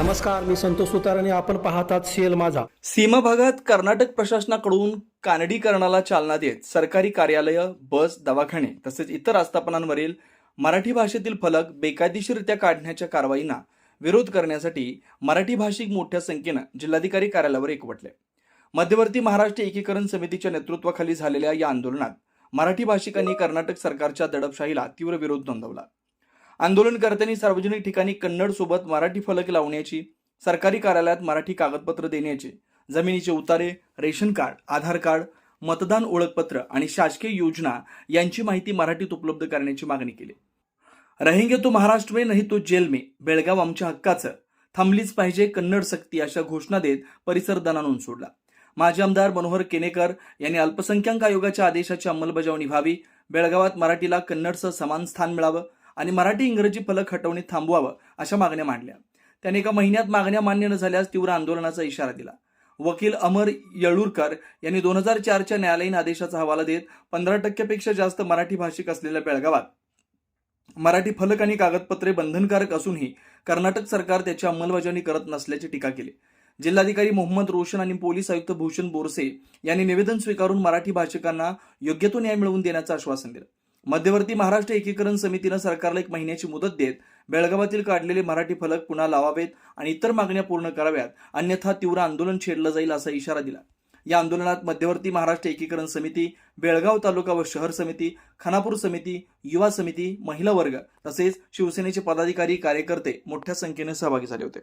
नमस्कार मी संतोष सुतार आणि आपण पाहतात सीएल माझा. सीमा भागात कर्नाटक प्रशासनाकडून कानडीकरणाला चालना देत सरकारी कार्यालय बस दवाखाने तसेच इतर आस्थापनांवरील मराठी भाषेतील फलक बेकायदेशीररित्या काढण्याच्या कारवाईंना विरोध करण्यासाठी मराठी भाषिक मोठ्या संख्येनं जिल्हाधिकारी कार्यालयावर एकवटले. मध्यवर्ती महाराष्ट्र एकीकरण समितीच्या नेतृत्वाखाली झालेल्या या आंदोलनात मराठी भाषिकांनी कर्नाटक सरकारच्या दडपशाहीला तीव्र विरोध नोंदवला. आंदोलनकर्त्यांनी सार्वजनिक ठिकाणी कन्नड सोबत मराठी फलक लावण्याची सरकारी कार्यालयात मराठी कागदपत्र देण्याचे जमिनीचे उतारे रेशन कार्ड आधार कार्ड मतदान ओळखपत्र आणि शासकीय योजना यांची माहिती मराठीत उपलब्ध करण्याची मागणी केली. रहेंगे तो महाराष्ट्र में नाही तो जेल में बेळगाव आमच्या हक्काचं थांबलीच पाहिजे कन्नड सक्ती अशा घोषणा देत परिसर दणानून सोडला. माजी आमदार मनोहर केनेकर यांनी अल्पसंख्याक आयोगाच्या आदेशाची अंमलबजावणी व्हावी बेळगावात मराठीला कन्नडचं समान स्थान मिळावं आणि मराठी इंग्रजी फलक हटवणे थांबवावं अशा मागण्या मांडल्या. त्याने एका महिन्यात मागण्या मान्य न झाल्यास तीव्र आंदोलनाचा इशारा दिला. वकील अमर येळूरकर यांनी दोन हजार चारच्या न्यायालयीन आदेशाचा हवाला देत पंधरा टक्क्यापेक्षा जास्त मराठी भाषिक असलेल्या बेळगावात मराठी फलक आणि कागदपत्रे बंधनकारक असूनही कर्नाटक सरकार त्याची अंमलबजावणी करत नसल्याची टीका केली. जिल्हाधिकारी मोहम्मद रोशन आणि पोलीस आयुक्त भूषण बोरसे यांनी निवेदन स्वीकारून मराठी भाषिकांना योग्य तो न्याय मिळवून देण्याचं आश्वासन दिलं. मध्यवर्ती महाराष्ट्र एकीकरण समितीनं सरकारला एक महिन्याची मुदत देत बेळगावातील काढलेले मराठी फलक पुन्हा लावावेत आणि इतर मागण्या पूर्ण कराव्यात अन्यथा तीव्र आंदोलन छेडलं जाईल असा इशारा दिला. या आंदोलनात मध्यवर्ती महाराष्ट्र एकीकरण समिती बेळगाव तालुका व शहर समिती खानापूर समिती युवा समिती महिला वर्ग तसेच शिवसेनेचे पदाधिकारी कार्यकर्ते मोठ्या संख्येने सहभागी झाले होते.